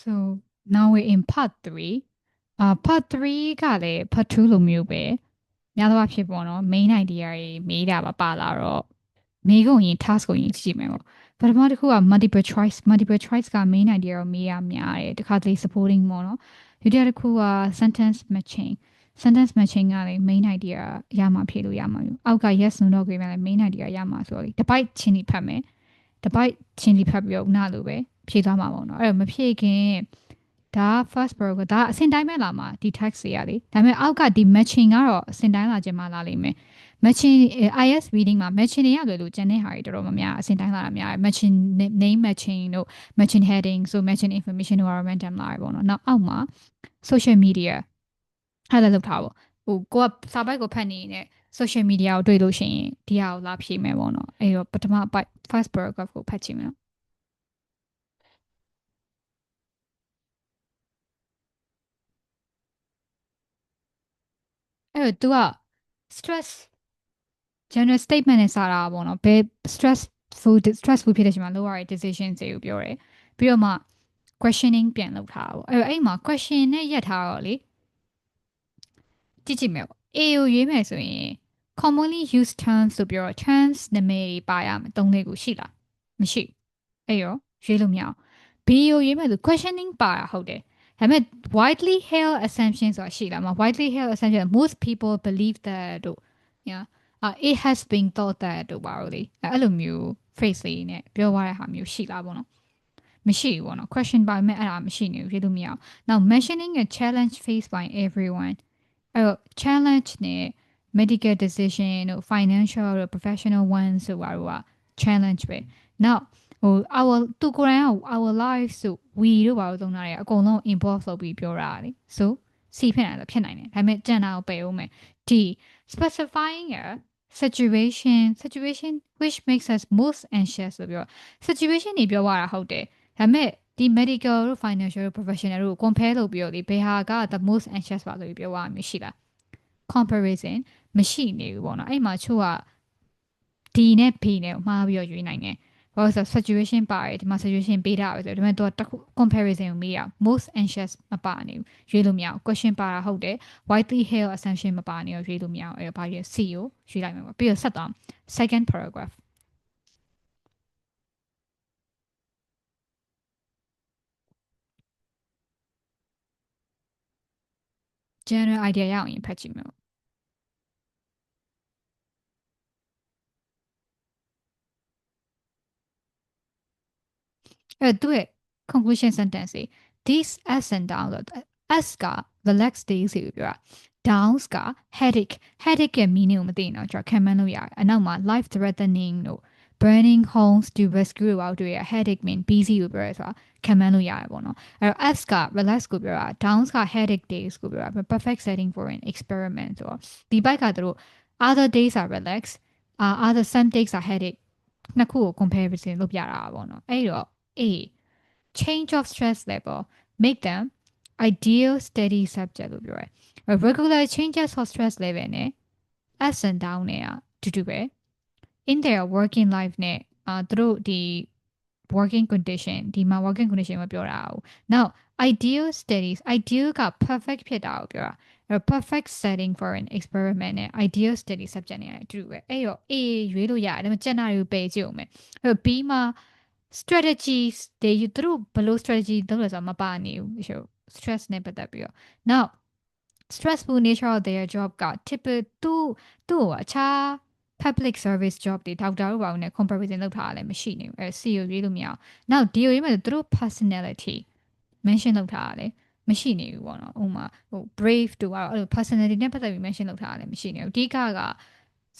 So now we're in part 3 uh part 3ကလည်း part 2လိုမျိုးပဲများသောအားဖြင့်ပေါ့နော် main idea တွေမေးတာပါပါလာတော့မေးကုန်ရင် task ကိုရင်ကြည့်မယ်ပေါ့ပထမတစ်ခုက multiple choice multiple choice က main idea ကိုမေးရများတယ်တခါတလေ supporting ပေါ့နော်ဒုတိယတစ်ခုက sentence matching sentence matching ကလည်း main idea ရမှာဖြေလို့ရမှာမျိုးအောက်က yes no တော့ကြည့်မယ်လည်း main idea ရမှာဆိုတော့ဒီပိုက်ချင်းဒီဖတ်မယ်တပိုက်ချင်းဒီဖတ်ပြီးတော့နားလို့ပဲ ဖြေသွားမှာပေါ့နော်အဲ့တော့မဖြေခင်ဒါ first broker ဒါအစင်တိုင်းပဲလာမှာဒီ text တွေရလေဒါပေမဲ့အောက်ကဒီ matching ကတော့အစင်တိုင်းလာခြင်းမလာလိမ့်မယ် matching IS reading မှာ matching တွေရတယ်လို့ကျန်တဲ့ဟာတွေတော်တော်များများအစင်တိုင်းလာတာများတယ် matching name matching တို့ matching heading ဆို matching information တို့ random လာတယ်ပေါ့နော်နောက်အောက်မှာ social media အဲ့ဒါလောက်ထားပေါ့ဟိုကိုကစာပိုက်ကိုဖတ်နေနေ social media ကိုတွေ့လို့ရှိရင်ဒီဟာကိုလာဖြေမယ်ပေါ့နော်အဲ့တော့ပထမပိုက် first paragraph ကိုဖတ်ကြည့်မယ် အဲ့တော့ तू က stress general statement နဲ့စာတာပေါ့နော်ဘယ် stressful stressful ဖြစ်တဲ့ချိန်မှာ lower decision တွေကိုပြောတယ်ပြီးတော့မှ questioning ပြန်လုပ်ထားတာပေါ့အဲ့တော့အဲ့မှာ question နဲ့ရက်ထားတော့လေကြည့်ကြည့်မယ်ပေါ့ A ကိုရွေးမယ်ဆိုရင် commonly used terms ဆိုပြီးတော့ terms နာမည်ပါရမယ်သုံးလေးခုရှိလားမရှိအဲ့ရောရွေးလို့မရအောင် B ကိုရွေးမယ်ဆို questioning ပါတာဟုတ်တယ် ဒါပေမဲ့ widely held assumption ဆိုတာရှိလားမ widely held assumption most people believe that တို့ yeah uh, it has been thought that တို့ပါလို့လေအဲ့လိုမျိုး phrase လေးနဲ့ပြောရတဲ့ဟာမျိုးရှိလားပေါ့နော်မရှိဘူးပေါ့နော် question ပါမယ်အဲ့ဒါမရှိနေဘူးဖြေလို့မရအောင် now mentioning a challenge faced by everyone အဲ့တော့ challenge နဲ့ medical decision တို့ financial တို့ professional ones ဆိုပါတော့ challenge ပဲ now ဟို our သူကိုယ်တိုင်က our life ဆို we တို့ဘာလို့သုံးတာလဲအကုန်လုံး involve လုပ်ပြီးပြောတာလေ so စီဖြစ်နိုင်တယ်ဖြစ်နိုင်တယ်ဒါပေမဲ့ကြံတာကိုပယ်ဦးမယ်ဒီ specifying a situation situation which makes us most anxious ဆိုပြီးတော့ situation တွေပြောရတာဟုတ်တယ်ဒါပေမဲ့ဒီ medical တို့ financial တို့ professional တို့ compare လုပ်ပြီးတော့ဒီဘယ်ဟာက the most anxious ပါဆိုပြီးပြောရမှာရှိလား comparison မရှိနေဘူးပေါ့နော်အဲ့မှာချို့က D နဲ့ B နဲ့မှားပြီးတော့ရွေးနိုင်တယ် ဘာလို့ဆို situation ပါတယ်ဒီမှာ situation ပေးတာပဲဆိုတော့ဒါပေမဲ့သူက comparison ကိုမေးရ most anxious မပါနေဘူးရွေးလို့မရအောင် question ပါတာဟုတ်တယ် widely held assumption မပါနေတော့ရွေးလို့မရအောင်အဲ့တော့ဘာရွေး C ကိုရွေးလိုက်မှာပါပြီးတော့ဆက်သွား second paragraph general idea ရအောင်ရင်ဖတ်ကြည့်မယ် အဲ့သူ့ရဲ့ conclusion sentence တွေ this as and down လို့ as က relax days ကိုပြောတာ downs က headache headache ရဲ့ meaning ကိုမသိရင်တော့ကျွန်တော်ခံမှန်းလို့ရတယ်အနောက်မှာ life threatening တို့ burning homes to rescue တို့အောက်တွေ headache mean busy ကိုပြောရဲဆိုတာခံမှန်းလို့ရတယ်ပေါ့နော်အဲ့တော့ F က relax ကိုပြောတာ downs က headache days ကိုပြောတာ perfect setting for an experiment ဆိုတော့ဒီဘက်ကသူတို့ other days are relax uh, other some days are headache နှစ်ခုကို comparison လုပ်ပြတာပေါ့နော်အဲ့တော့ A. Change of stress level make them ideal steady subject လို့ပြောရဲ regular changes of stress level နဲ့ ups and down နဲ့အတူတူပဲ in their working life နဲ့အာသူတို့ဒီ working condition ဒီမှာ working condition မပြောတာဘူး now ideal studies ideal က perfect ဖြစ်တာကိုပြောတာ a perfect setting for an experiment နဲ့ ideal study subject နဲ့အတူတူပဲအဲ့တော့ A ရွေးလို့ရတယ်ဒါပေမဲ့ကျန်တာတွေကိုပယ်ကြည့်အောင်မယ်အဲ့တော့ B မှာ strategies တွေသူတို့ဘယ်လို strategy လုပ်လဲဆိုတာမပါနေဘူး show stress နဲ့ပတ်သက်ပြီးတော့ now stressful nature of their job က typical သူ့သူ့အခြား public service job တွေဒေါက်တာတို့ဘာလို့ ਨੇ comparison လုပ်ထားတာလည်းမရှိနေဘူးအဲ CEO ရေးလို့မရအောင် now DO ရေးမှာသူတို့ personality mention လုပ်ထားတာလည်းမရှိနေဘူးပေါ့နော်ဥမာဟို brave တို့ကတော့အဲ့လို personality နဲ့ပတ်သက်ပြီး mention လုပ်ထားတာလည်းမရှိနေဘူးအဓိကက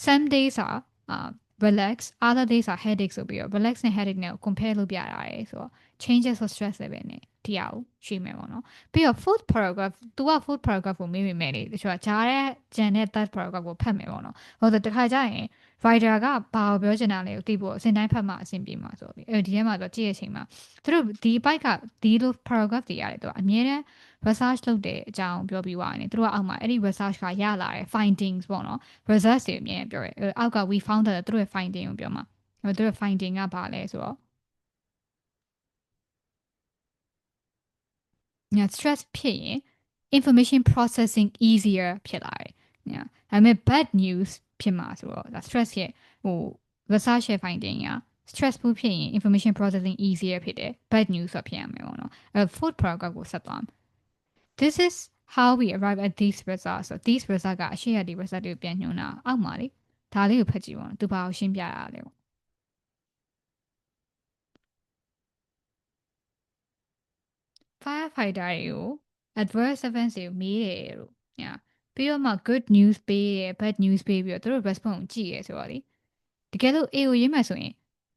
some days are uh, relax other days are headache ဆိုပြီးတော့ relax နဲ့ headache နဲ့ compare လုပ်ပြတာရယ်ဆိုတော့ changes of stress level နဲ့ဒီအောင်ရှိမယ်ပေါ့နော်ပြီးတော့ fourth paragraph သူက fourth paragraph ကိုမေးမိမယ်လေတချို့ကကြားတဲ့ဂျန်တဲ့ third paragraph ကိုဖတ်မယ်ပေါ့နော်ဟိုတော့တခါကျရင် writer ကဘာကိုပြောချင်တာလဲကိုသိဖို့အစဉ်တိုင်းဖတ်မှအဆင်ပြေမှာဆိုပြီးအဲဒီထဲမှာတော့ကြည့်ရချိန်မှာသူတို့ဒီဘိုက်ကဒီလို paragraph တွေရတယ်သူကအမြဲတမ်း research လုပ်တဲ့အကြောင်းပြောပြီးသွားတယ်သူတို့ကအောက်မှာအဲ့ဒီ research ကရလာတဲ့ findings ပေါ့နော် results တွေအမြဲပြောတယ်အောက်က we found တဲ့သူတို့ရဲ့ finding ကိုပြောမှာသူတို့ finding ကဘာလဲဆိုတော့ညာ stress ဖြစ်ရင် information processing easier ဖြစ်လာတယ်ညာဒါပေမဲ့ bad news ဖြစ်မှာဆိုတော့ဒါ stress ရဲ့ဟို research finding က stressful ဖြစ်ရင် information processing easier ဖြစ်တယ် bad news ဆိုဖြစ်ရမယ်ပေါ့နော်အဲ fourth paragraph ကိုဆက်သွားမယ် this is how we arrive at these results ဆို these results ကအရှိရဒီ result တွေကိုပြန်ညွှန်းတာအောက်မှာလေဒါလေးကိုဖတ်ကြည့်ပါဦးသူဘာကိုရှင်းပြတာလဲပေါ့ firefighter တွေကို adverse events တွေကိုမေးတယ်လို့ညာ ပြီးတော့မှ good news ပေးတယ် bad news ပေးပြီးတော့သူတို့ response ကိုကြည့်ရဲဆိုတော့လေတကယ်လို့ A ကိုရေးမှဆိုရင်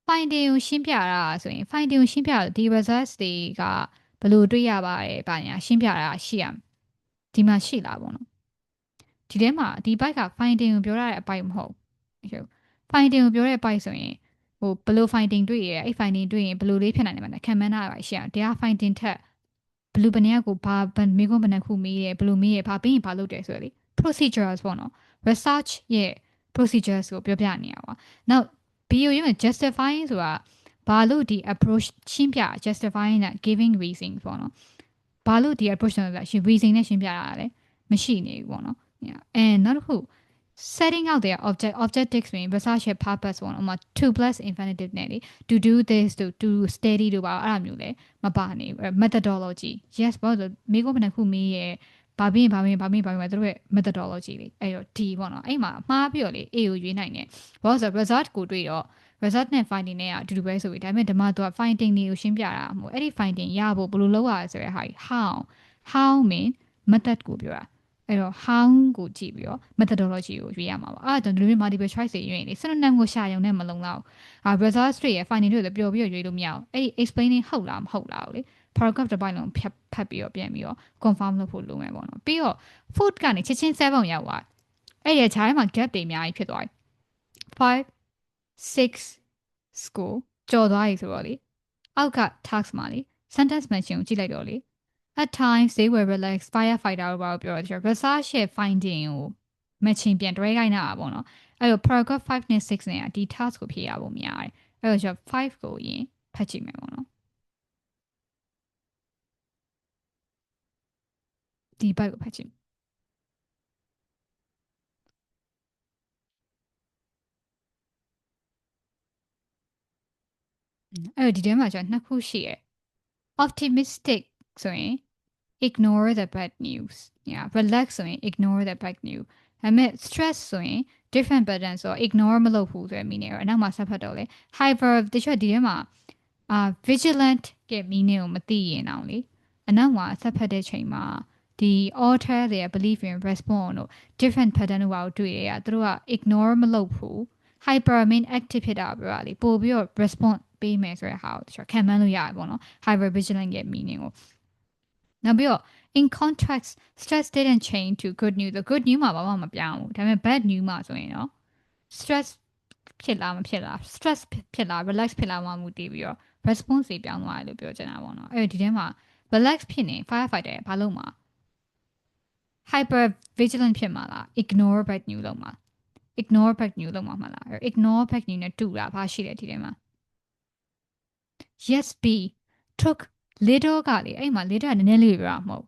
finding ကိုရှင်းပြတာဆိုရင် finding ကိုရှင်းပြတော့ဒီ results တွေကဘယ်လိုတွေ့ရပါလဲဘာညာရှင်းပြတာရှိရဒီမှာရှိလာပေါ့နော်ဒီထဲမှာဒီ byte က finding ကိုပြောရတဲ့အပိုက်မဟုတ်ဟုတ် finding ကိုပြောတဲ့အပိုက်ဆိုရင်ဟိုဘယ်လို finding တွေ့ရအဲ့ finding တွေ့ရင်ဘယ်လိုလေးဖြစ်နိုင်တယ်မလဲခံမှန်းတာပါရှိရတရား finding ထက် ဘလူးဘနေကိုဘာမိကုန်းဘနေခုမေးတယ်ဘလူးမေးရဘာပြီးရင်ဘာလုပ်တယ်ဆိုရလေ procedures ပေါ့နော် research ရဲ့ procedures ကိုပြောပြနေရပါ now bio ရုံး justifying ဆိုတာဘာလို့ဒီ approach ရှင်းပြ justifying နဲ့ giving reason ပေါ့နော်ဘာလို့ဒီ approach နဲ့ရှင်း reason နဲ့ရှင်းပြတာလဲမရှိနေဘူးပေါ့နော်အဲနောက်တစ်ခု setting out their object objectives ဆိုရင် research purpose ပေါ့နော်။2 plus infinitive နဲ့လေ to do this to to study တို့ပါအဲ့လိုမျိုးလေမပါနေဘူး methodology yes ဘာလို့မိကုန်းဘယ်နှခုမေးရဲ့ဘာပြီးဘာပြီးဘာပြီးဘာပြီးသူတို့ရဲ့ methodology လေအဲ့တော့ D ပေါ့နော်အဲ့မှာမှားပြီးတော့လေ A ကိုရွေးနိုင်တယ်ဘာလို့ဆို result ကိုတွေ့တော့ result နဲ့ finding နဲ့အတူတူပဲဆိုပြီးဒါပေမဲ့ဓမ္မသူက finding တွေကိုရှင်းပြတာမဟုတ်အဲ့ဒီ finding ရဖို့ဘယ်လိုလုပ်ရလဲဆိုတဲ့ဟာ how how mean method ကိုပြောတာ အဲ့တော့ how ကိုကြည့်ပြီးတော့ methodology ကိုရွေးရမှာပါအဲ့ဒါကြောင့်ဒီလိုမျိုး multiple choice တွေရွေးရင်လေ synonym ကိုရှာရုံနဲ့မလုံလောက်အာ results တွေရဲ့ finding တွေလည်းပျော်ပြီးတော့ရွေးလို့မရအောင်အဲ့ဒီ explaining ဟုတ်လားမဟုတ်လားလေ paragraph တစ်ပိုင်းလုံးဖတ်ဖတ်ပြီးတော့ပြန်ပြီးတော့ confirm လုပ်ဖို့လိုမယ်ပေါ့နော်ပြီးတော့ food ကနေချက်ချင်း7ပုံရောက်သွားအဲ့ဒီခြားထဲမှာ gap တွေအများကြီးဖြစ်သွားပြီ5 6 school ကြော်သွားပြီဆိုတော့လေအောက်က task မှာလေ sentence mention ကိုကြည့်လိုက်တော့လေ At times they were relaxed firefighter ဘာကိုပြောတယ် research ရဲ့ finding ကို matching ပြန်တွဲခိုင်းတာပေါ့နော်အဲ့တော့ paragraph 5နဲ့6နဲ့ဒီ task ကိုဖြေရဖို့များတယ်အဲ့တော့ကျွန်တော်5ကိုရင်ဖတ်ကြည့်မယ်ပေါ့နော်ဒီဘက်ကိုဖတ်ကြည့်အဲ့တော့ဒီထဲမှာကျွန်တော်နှစ်ခုရှိရယ် optimistic ဆိုရင် ignore the bad news yeah relax ဆိုရင် ignore the bad news ဒါပေမဲ့ stress ဆိုရင် different pattern ဆိုတော့ ignore မလုပ်ဘူးဆိုတဲ့ meaning ရောအနောက်မှာဆက်ဖတ်တော့လေ hyper တချို့ဒီထဲမှာအာ vigilant က meaning ကိုမသိရင်အောင်လေအနောက်မှာဆက်ဖတ်တဲ့ချိန်မှာဒီ author တွေ belief in response တို့ different pattern တို့ဘာကိုတွေ့ရတာသူတို့က ignore မလုပ်ဘူး hyper main active ဖြစ်တာပြောတာလေပို့ပြီးတော့ response ပေးမယ်ဆိုတဲ့ဟာကိုတချို့ခံမှန်းလို့ရတယ်ပေါ့နော် hyper vigilant ရဲ့ meaning ကို နောက်ပြီးတော့ in contrast stress didn't change to good news the good news မှာဘာမှမပြောင်းဘူးဒါပေမဲ့ bad news မှာဆိုရင်တော့ stress ဖြစ်လားမဖြစ်လား stress ဖြစ်လား relax ဖြစ်လားမှမူတည်ပြီးတော့ response တွေပြောင်းသွားတယ်လို့ပြောချင်တာပေါ့နော်အဲ့ဒီထဲမှာ relax ဖြစ်နေ firefighter ဘာလုပ်မှာ hyper vigilant ဖြစ်မှာလား ignore bad news လုပ်မှာ ignore bad news လုပ်မှာမလား ignore bad news နဲ့တူတာဘာရှိလဲဒီထဲမှာ yes b took little ကလေအဲ့မှာ little ကနည်းနည်းလေးပြောတာမဟုတ်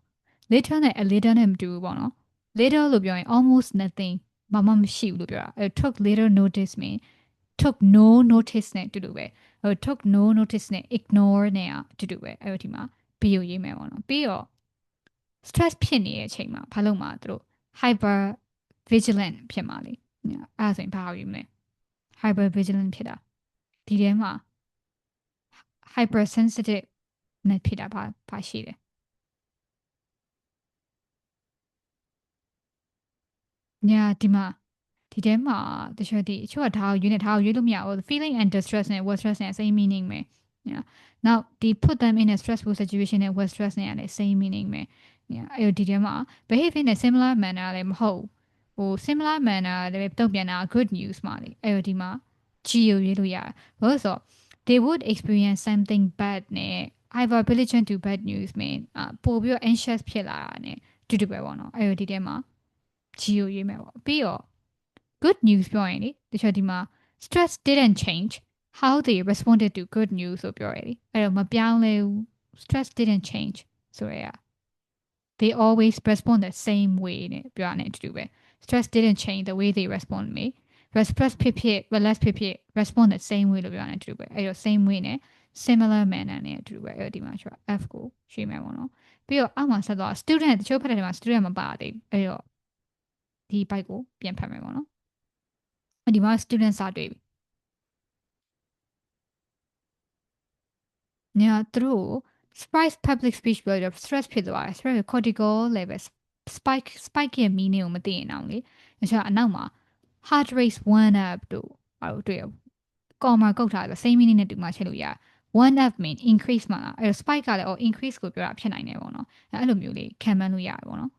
little နဲ့ a little နဲ့မတူဘူးပေါ့နော် little လို့ပြောရင် almost nothing ဘာမှမရှိဘူးလို့ပြောတာအဲ took little notice mean took no notice နဲ့တူတူပဲအဲ took no notice နဲ့ ignore နဲ့အတူတူပဲအဲ့ဒီမှာ B ကိုရေးမယ်ပေါ့နော်ပြီးတော့ stress ဖြစ်နေတဲ့အချိန်မှာဘာလို့မှသူတို့ hyper vigilant ဖြစ်မှာလေအဲ့ဒါဆိုရင်ဘာကိုရေးမလဲ hyper vigilant ဖြစ်တာဒီထဲမှာ hypersensitive နဲ့ဖြစ်တာဘာဘာရှိလဲညာဒီမှာဒီထဲမှာတချို့ဒီအချို့ကဒါကိုရွေးနေဒါကိုရွေးလို့မရဘူး feeling and distress နဲ့ word stress နဲ့ same meaning ပဲညာ now ဒီ put them in a stressful situation နဲ့ word stress နဲ့လည်း same meaning ပဲညာအဲ့ဒီထဲမှာ behave in a similar manner လည်းမဟုတ်ဟို similar manner လည်းတုံ့ပြန်တာ good news မှာလေအဲ့ဒီမှာ G ကိုရွေးလို့ရတယ်ဘာလို့ဆိုတော့ they would experience something bad နဲ့ hyper vigilant to bad news မင်းပို့ပြီးတော့ anxious ဖြစ်လာတာ ਨੇ တူတူပဲပေါ့နော်အဲ့ဒီထဲမှာ G ကိုရေးမယ်ပေါ့ပြီးတော့ good news ပြောရင်လေတချို့ဒီမှာ stress didn't change how they responded to good news ဆိုပြောရတယ်အဲ့တော့မပြောင်းလဲဘူး stress didn't change ဆိုရ they always respond the same way နဲ့ပြောရတဲ့အတူတူပဲ stress didn't change the way they respond to me express ဖြစ်ဖြစ် relax ဖြစ်ဖြစ် respond the same way လို့ပြောရတဲ့အတူတူပဲအဲ့တော့ same way နဲ့ similar manner နဲ့အတူတူပဲအဲ့ဒီမှာကျွန်တော် f ကိုရွှေ့မယ်ပေါ့နော်ပြီးတော့အောက်မှာဆက်သွား student တချို့ဖတ်တဲ့နေရာမှာ student မပါသေးဘူးအဲ့တော့ဒီ byte ကိုပြန်ဖတ်မယ်ပေါ့နော်အဲ့ဒီမှာ student စာတွေ့ပြီညာသူတို့ Spice public speech ပြောတော့ stress ဖြစ်သွားတယ် stress cortical level spike spike ရဲ့ meaning ကိုမသိရင်တော့လေအချို့အနောက်မှာ heart rate went up တို့အဲ့တို့တွေ့ရ comma ကုတ်ထားတယ် same meaning နဲ့တူမှချက်လို့ရတယ် 1f mean increase မှာအဲ spike ကလည်း or increase ကိုပြောတာဖြစ်နိုင်တယ်ပေါ့နော်အဲ့လိုမျိုးလေးခံမှန်းလို့ရတယ်ပေါ့နော်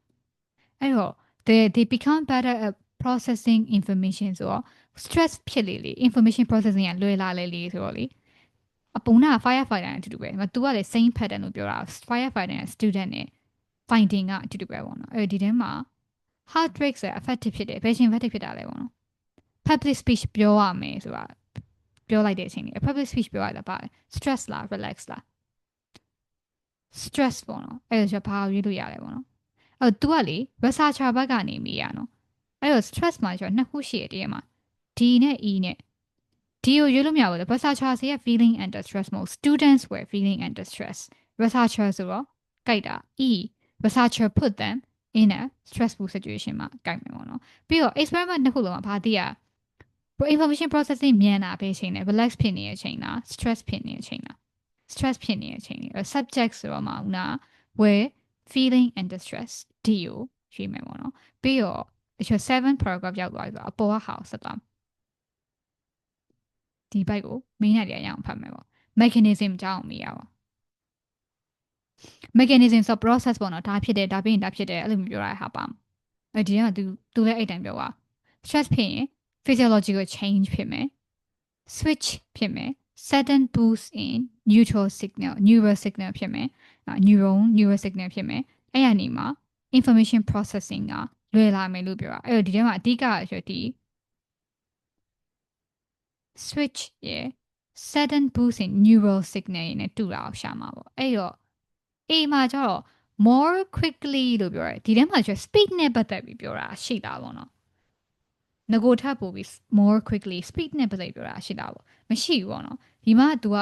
အဲ့တော့ they they become better at processing information ဆိုတော့ stress ဖြစ်လေလေ information processing ကလွယ်လာလေလေဆိုတော့လေအပုံနာ firefighter အတူတူပဲဒါပေမဲ့ तू ကလည်း same pattern လို့ပြောတာ firefighter student နဲ့ finding ကအတူတူပဲပေါ့နော်အဲဒီထဲမှာ heart rate ဆို effective ဖြစ်တယ် patient effective ဖြစ်တာလဲပေါ့နော် public speech ပြောရမယ်ဆိုတာ ပြောလိုက်တဲ့အချိန်လေး public speech ပြောရတာပါ stress လား relax လား stress ပေါ့နော်။အဲဒါဘာရွေးလို့ရလဲပေါ့နော်။အဲ तू ကလေ researcher ဘက်ကနေမိရနော်။အဲတော့ stress မှာကျတော့နှစ်ခုရှိတယ်တည်းမှာ D နဲ့ E နဲ့ဒီကိုရွေးလို့မရဘူးလေ researcher စီရဲ့ feeling under stress မဟုတ် students were feeling under stress researcher ဆိုတော့ကြိုက်တာ E researcher put them in a stressful situation မှာကြိုက်မယ်ပေါ့နော်ပြီးတော့ experiment နှစ်ခုလုံးကဘာသိရ information processing မြန်တာပဲချိန်နဲ့ relax ဖြစ်နေတဲ့အချိန်လား stress ဖြစ်နေတဲ့အချိန်လား stress ဖြစ်နေတဲ့အချိန်လေ subject ဆိုတော့မှဦးနာ where feeling under stress ဒီကိုရွေးမယ်ပေါ့နော်ပြီးတော့အချေ7 paragraph ရောက်သွားပြီဆိုတော့အပေါ်ကဟာကိုဆက်သွားဒီ byte ကို main နဲ့ရအောင်ဖတ်မယ်ပေါ့ mechanism ကြောင်းမေးရပါ mechanism ဆို process ပေါ့နော်ဒါဖြစ်တယ်ဒါပြီးရင်ဒါဖြစ်တယ်အဲ့လိုမျိုးပြောရတာပါအဲဒီကသူသူလည်းအဲ့တိုင်ပြောပါ stress ဖြစ်ရင် physiological change ဖြစ်မယ် switch ဖြစ်မယ် sudden boost in neutral signal neural signal ဖြစ်မယ် neuron neural signal ဖြစ်မယ်အဲ့ရနေမှာ information processing ကလွယ်လာမယ်လို့ပြောတာအဲ့တော့ဒီထဲမှာအဓိကဆိုဒီ switch ရယ် sudden boost in neural signal ရယ်နဲ့တူတာကိုရှာမှာပေါ့အဲ့တော့ A မှာကျတော့ more quickly လို့ပြောရတယ်ဒီထဲမှာကျ speed နဲ့ပတ်သက်ပြီးပြောတာရှိတာပေါ့နော် ငကိုထပ်ပို့ပြီး more quickly speed နဲ့ပတ်သက်ပြောတာရှိတာပေါ့မရှိဘူးပေါ့နော်ဒီမှာ तू က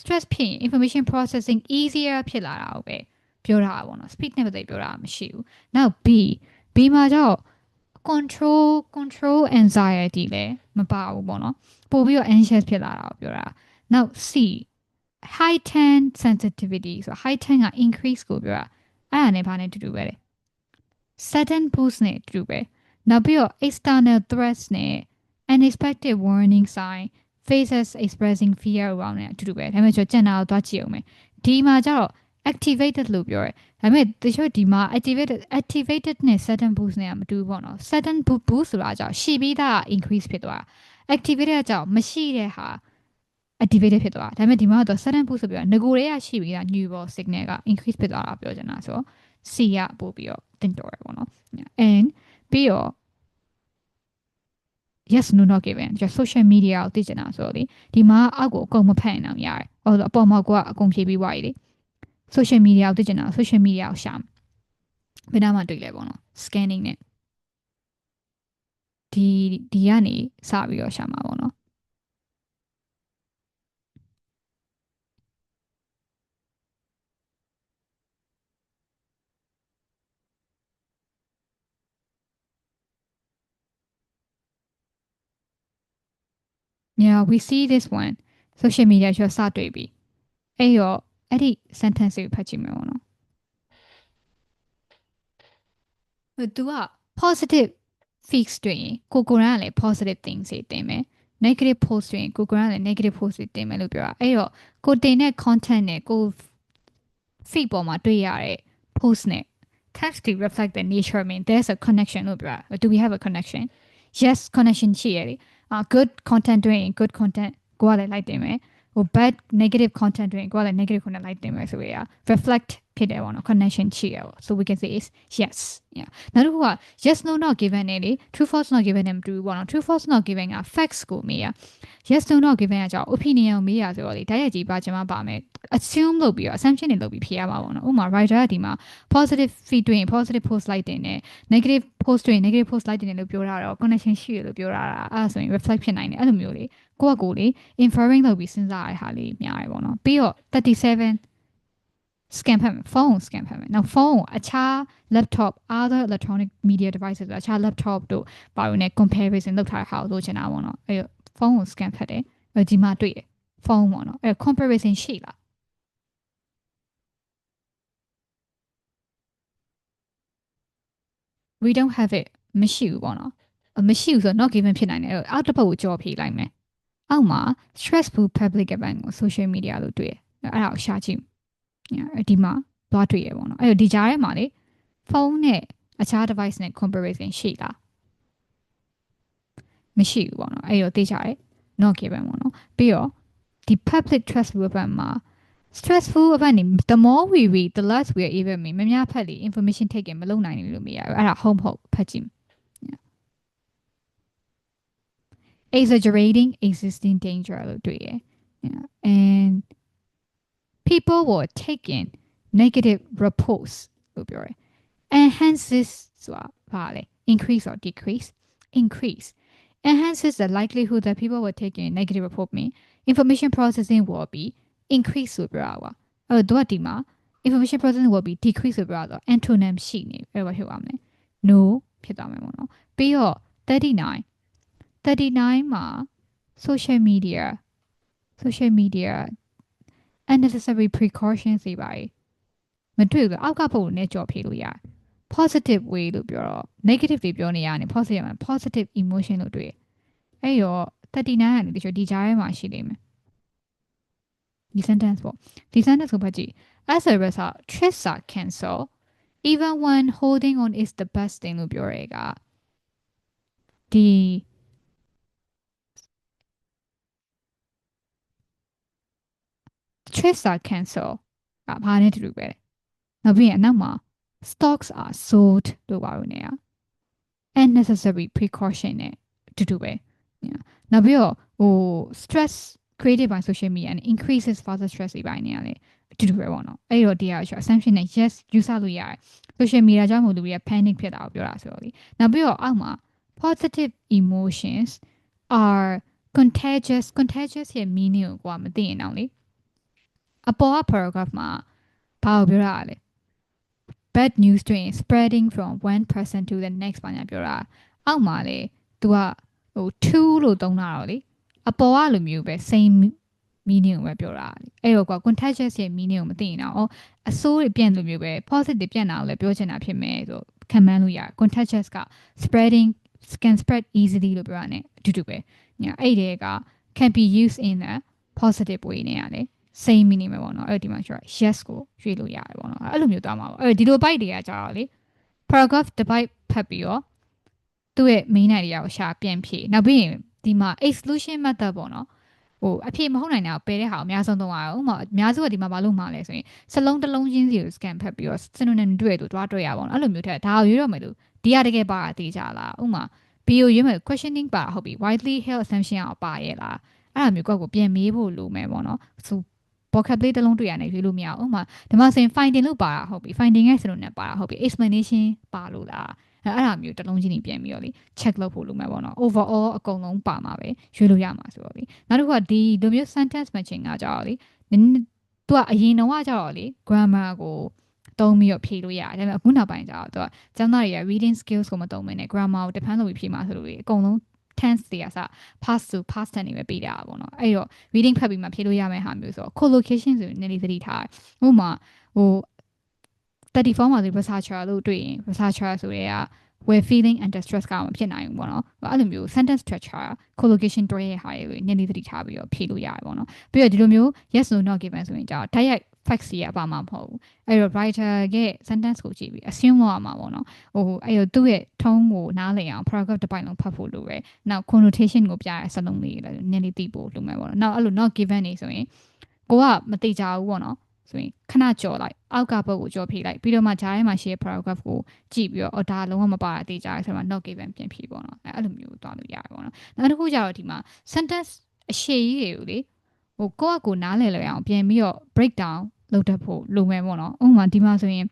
stress ဖြစ်ရင် information processing easier ဖြစ်လာတာကိုပဲပြောတာပေါ့နော် speed နဲ့ပတ်သက်ပြောတာမရှိဘူးနောက် B B မှာကျတော့ control control anxiety လည်းမပါဘူးပေါ့နော်ပို့ပြီးတော့ anxious ဖြစ်လာတာကိုပြောတာနောက် C high ten sensitivity ဆို high ten က increase ကိုပြောတာအဲ့ဒါနဲ့ဘာနဲ့တူတူပဲလေ sudden boost နဲ့တူတူပဲ နောက်ပြီးတော့ external threats နဲ့ unexpected warning sign faces expressing fear around နဲ့အတူတူပဲဒါပေမဲ့ကျွန်တော်ကြံတာကိုသွားကြည့်အောင်မယ်ဒီမှာကျတော့ activated လို့ပြောရဲဒါပေမဲ့တချို့ဒီမှာ activated activated နဲ့ sudden boost နဲ့မတူဘူးပေါ့နော် sudden boost ဆိုတာကြောင့်ရှိပြီးသား increase ဖြစ်သွား activated ကြောင့်မရှိတဲ့ဟာ activated ဖြစ်သွားဒါပေမဲ့ဒီမှာတော့ sudden boost ဆိုပြီးတော့ငကိုတွေကရှိပြီးသား neural signal က increase ဖြစ်သွားတာပြောချင်တာဆိုတော့ C ကပို့ပြီးတော့တင်တော်ရပေါ့နော် and ပြီးတော့ yes no not given ကျ social media ကိုသိချင်တာဆိုတော့လေဒီမှာအောက်ကိုအကုန်မဖတ်ရင်တော့ရတယ်ဟောအပေါ်မှာကအကုန်ဖြေပြီးွားရည်လေ social media ကိုသိချင်တာ social media ကိုရှာဘယ်နာမှတွေ့လဲပေါ့နော် scanning နဲ့ဒီဒီကနေစပြီးတော့ရှာမှာပေါ့နော် Yeah, we see this one social media ကျော်စတွေ့ပြီအဲ့တော့အဲ့ဒီ sentence ကိုဖတ်ကြည့်မယ်ပေါ့နော်သူက positive fix တွေ့ရင်ကိုကိုရန်ကလည်း positive things တွေတင်မယ် negative post တွင်ကိုကရန်လည်း negative post တွေတင်မယ်လို့ပြောတာအဲ့တော့ကိုတင်တဲ့ content နဲ့ကို feed ပေါ်မှာတွေ့ရတဲ့ post နဲ့ text to reflect the nature I mean there's a connection လို့ပြောတာ do we have a connection yes connection ရှိရတယ် uh, good content တွင် good content ကိုကလည်းလိုက်တင်မယ်ဟို bad negative content တွင်ကိုကလည်း negative content လိုက်တင်မယ်ဆိုရ reflect ဖြစ်တယ်ပေါ့နော် connection ရှိရပေါ့ so we can say is yes yeah နောက်တစ်ခုက yes no not given နဲ့လေ true false not given နဲ့မတူဘူးပေါ့နော် true false not given က facts ကိုမေးရ yes no not given ကကြောင့် opinion ကိုမေးရဆိုတော့လေတိုက်ရိုက်ကြည့်ပါကျွန်မပါမယ် assume လုပ်ပြီးတော့ assumption တွေလုပ်ပြီးဖြေရမှာပေါ့နော်ဥပမာ writer ကဒီမှာ positive feed တွင် positive post like တင်တယ် negative post တွင် negative post like တင်တယ်လို့ပြောတာတော့ connection ရှိတယ်လို့ပြောတာအဲ့ဒါဆိုရင် reflect ဖြစ်နိုင်တယ်အဲ့လိုမျိုးလေကိုယ့်ကကိုယ်လေ inferring လုပ်ပြီးစဉ်းစားရတဲ့ဟာလေးများရပေါ့နော်ပြီးတော့37 scan ဖတ်မယ် phone scan ဖတ်မယ်နောက် phone ကိုအခြား laptop other electronic media devices ဆိုအခြား laptop တို့ပါလို့ ਨੇ comparison လုပ်ထားတဲ့ဟာကိုလိုချင်တာပေါ့နော်အဲ့တော့ phone ကို scan ဖတ်တယ်အဲ့ဒီမှာတွေ့တယ် phone ပေါ့နော်အဲ့ comparison ရှိလား we don't have it မရှိဘူးပေါ့နော်မရှိဘူးဆိုတော့ not given ဖြစ်နိုင်တယ်အဲ့အောက်တစ်ပတ်ကိုကြော်ဖြေလိုက်မယ်အောက်မှာ stressful public event ကို social media လို့တွေ့တယ်အဲ့ဒါကိုရှာကြည့်အဲ့ဒီမှာသွားတွေ့ရပေါ့နော်အဲ့တော့ဒီကြားထဲမှာလေဖုန်းနဲ့အခြား device နဲ့ comparison ရှိလားမရှိဘူးပေါ့နော်အဲ့တော့သိကြတယ် not given ပေါ့နော်ပြီးတော့ဒီ public trust weapon မှာ stressful event နေ the more we read the less we are able မများဖတ်လေ information taking မလုပ်နိုင်ဘူးလို့မရဘူးအဲ့ဒါ home ဟုတ်ဖတ်ကြည့် exaggerating existing danger လို့တွေ့ရ and people were taking negative reports လို့ပြောတယ် enhances ဆိုတာဘာလဲ increase or decrease increase enhances the likelihood that people were taking negative report mean information processing will be increase ဆိုပြောတာပါအဲ့တော့ဒီမှာ information processing will be decrease ဆိုပြောတော့ antonym ရှိနေအဲ့ဘာဖြစ်သွားမလဲ no ဖြစ်သွားမယ်ပေါ့နော်ပြီးတော့39 39မှာ social media social media unnecessary precautions တွေပါတယ်မတွေ့ဘူးအောက်ကပုံနဲ့ကြော်ဖြေလို့ရတယ် positive way လို့ပြောတော့ negative တွေပြောနေရတယ် positive မှာ positive emotion လို့တွေ့အဲ့ရော39ကနေတချို့ဒီကြားထဲမှာရှိနေမယ် ဒီ sentence ပေါ့ဒီ sentence ကိုဖတ်ကြည့် as a result trips are cancel even when holding on is the best thing လို့ပြောရဲကဒီ trips are cancel ကဘာနဲ့တူတူပဲနောက်ပြီးရင်အနောက်မှာ stocks are sold လို့ပါလို့နေရ unnecessary precaution နဲ့တူတူပဲနောက်ပြီးတော့ဟို stress created by social media and increases further stress တွေပိုင်းနေရလေအတူတူပဲပေါ့နော်အဲ့တော့တရားဆို assumption နဲ့ yes ယူဆလို့ရတယ် social media ကြောင့်မို့လူတွေက panic ဖြစ်တာကိုပြောတာဆိုတော့လေနောက်ပြီးတော့အောက်မှာ positive emotions are contagious contagious ရဲ့ meaning ကိုကွာမသိရင်တော့လေအပေါ်က paragraph မှာဘာကိုပြောတာလဲ bad news တွင် spreading from one person to the next ဘာညာပြောတာအောက်မှာလေ तू ကဟို2လို့သုံးတာတော့လေ အပေါ်ကလိုမျိုးပဲ same meaning ကိုပဲပြောတာအဲ့တော့ကွာ contagious ရဲ့ meaning ကိုမသိရင်တော့အဆိုးတွေပြန့်လိုမျိုးပဲ positive ပြန့်တာကိုလည်းပြောချင်တာဖြစ်မယ်ဆိုခံမှန်းလို့ရတယ် contagious က spreading can spread easily လို့ပြောတာ ਨੇ အတူတူပဲညာအဲ့ဒီက can be used in a positive way နဲ့ရတယ် same meaning ပဲပေါ့နော်အဲ့ဒီမှာကျတော့ yes ကိုရွေးလို့ရတယ်ပေါ့နော်အဲ့လိုမျိုးသွားမှာပေါ့အဲ့ဒီလို byte တွေကကြတော့လေ paragraph တစ် byte ဖတ်ပြီးတော့သူ့ရဲ့ main idea ကိုရှာပြန်ဖြည့်နောက်ပြီးရင် ဒီမှာ exclusion method ပေါ့နော်ဟိုအဖြေမဟုတ်နိုင်တာကိုပယ်တဲ့ဟာကိုအများဆုံးသုံးရအောင်ဥပမာအများစုကဒီမှာဘာလို့မှာလဲဆိုရင်စလုံးတစ်လုံးချင်းစီကို scan ဖတ်ပြီးတော့ synonym တွေ့လို့တွားတွေ့ရပါတော့အဲ့လိုမျိုးထက်ဒါကိုရွေးတော့မယ်လို့ဒီရတကယ်ပါတာသိကြလားဥပမာ bio ရွေးမယ် questioning ပါဟုတ်ပြီ widely held assumption အောင်ပါရဲ့လားအဲ့ဒါမျိုးကောက်ကိုပြန်မေးဖို့လိုမယ်ပေါ့နော်ဆို vocabulary တစ်လုံးတွေ့ရတယ်ရွေးလို့မရအောင်ဥပမာဒီမှာဆိုရင် finding လို့ပါတာဟုတ်ပြီ finding ရဲ့ synonym ပါတာဟုတ်ပြီ explanation ပါလို့လား အဲ့အဲ့ဒါမျိုးတစ်လုံးချင်းကြီးပြန်ပြီးတော့လေ check လုပ်ဖို့လိုမှာပေါ့နော် overall အကုန်လုံးပါမှာပဲရွေးလို့ရမှာဆိုတော့လေနောက်တစ်ခုကဒီလိုမျိုး sentence matching ကကြတော့လေနည်းသူကအရင်တော့ကကြတော့လေ grammar ကိုသုံးပြီးတော့ဖြေလို့ရတယ်ဒါပေမဲ့အခုနောက်ပိုင်းကျတော့သူကကျောင်းသားတွေက reading skills ကိုမသုံးမနဲ့ grammar ကို depend လုပ်ပြီးဖြေမှာဆိုလို့လေအကုန်လုံး tense တွေကစ past to past tense တွေပဲပေးတာပေါ့နော်အဲ့တော့ reading ဖတ်ပြီးမှဖြေလို့ရမယ့်ဟာမျိုးဆိုတော့ collocation ဆိုရင်နည်းနည်းသတိထားဥပမာဟို 34မှာဆို researcher လို့တွေ့ရင် researcher ဆိုရဲက where feeling under stress ကမဖြစ်နိုင်ဘူးပေါ့နော်အဲ့လိုမျိုး sentence structure collocation တွဲရဟာတွေနည်းနည်းသတိထားပြီးတော့ဖြေလို့ရတယ်ပေါ့နော်ပြီးတော့ဒီလိုမျိုး yes no not given ဆိုရင်ကြာတိုက်ရိုက် facts ရပါမှာမဟုတ်ဘူးအဲ့တော့ writer ရဲ့ sentence ကိုကြည့်ပြီး assume လုပ်ရမှာပေါ့နော်ဟိုအဲ့တော့သူ့ရဲ့ tone ကိုနားလည်အောင် paragraph တစ်ပိုင်လုံးဖတ်ဖို့လိုပဲနောက် connotation ကိုပြရတဲ့စလုံးလေးလည်းနည်းနည်းသိဖို့လိုမယ်ပေါ့နော်နောက်အဲ့လို not given နေဆိုရင်ကိုကမသိကြဘူးပေါ့နော် ဆိုရင်ခဏကြော်လိုက်အောက်ကဘက်ကိုကြော်ဖြေလိုက်ပြီးတော့မှဂျားထဲမှာရှိတဲ့ paragraph ကိုကြည့်ပြီးတော့အော်ဒါလုံးဝမပါအသေးကြရဲဆိုတော့ not given ပြင်ဖြေပေါ့နော်အဲအဲ့လိုမျိုးသွားလို့ရတယ်ပေါ့နော်နောက်တစ်ခုကျတော့ဒီမှာ sentence အရှိကြီးတွေကိုလေဟဟိုကိုယ့်အကိုနားလည်လွယ်အောင်ပြန်ပြီးတော့ break down လုပ်တတ်ဖို့လိုမယ်ပေါ့နော်ဥပမာဒီမှာဆိုရင်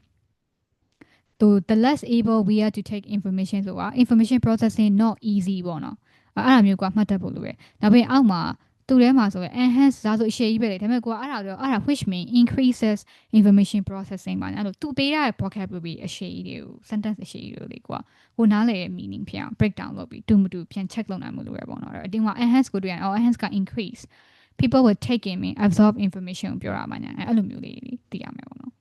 သူ the less able we are to take information ဆိုတာ information processing not easy ပေါ့နော်အဲ့အဲ့ဒါမျိုးကမှတ်တတ်ဖို့လိုတယ်နောက်ပြီးအောက်မှာ သူထဲမှာဆိုရင် enhance ဒါဆိုအရှိကြီးပဲလေဒါပေမဲ့ကိုကအဲ့ဒါပြောအဲ့ဒါ which mean increases information processing ပါအဲ့လိုသူပေးရတဲ့ vocabulary အရှိကြီးတွေကို sentence အရှိကြီးတွေလေကိုကကိုနားလေရဲ့ meaning ဖြစ်အောင် break down လုပ်ပြီးတူမတူပြန် check လုပ်နိုင်မှုလိုရပေါ့နော်အဲ့အတင်းက enhance ကိုတွေ့ရင် oh enhance က increase people will take in me absorb information ကိုပြောရမှာညာအဲ့လိုမျိုးလေးသိရမယ်ပေါ့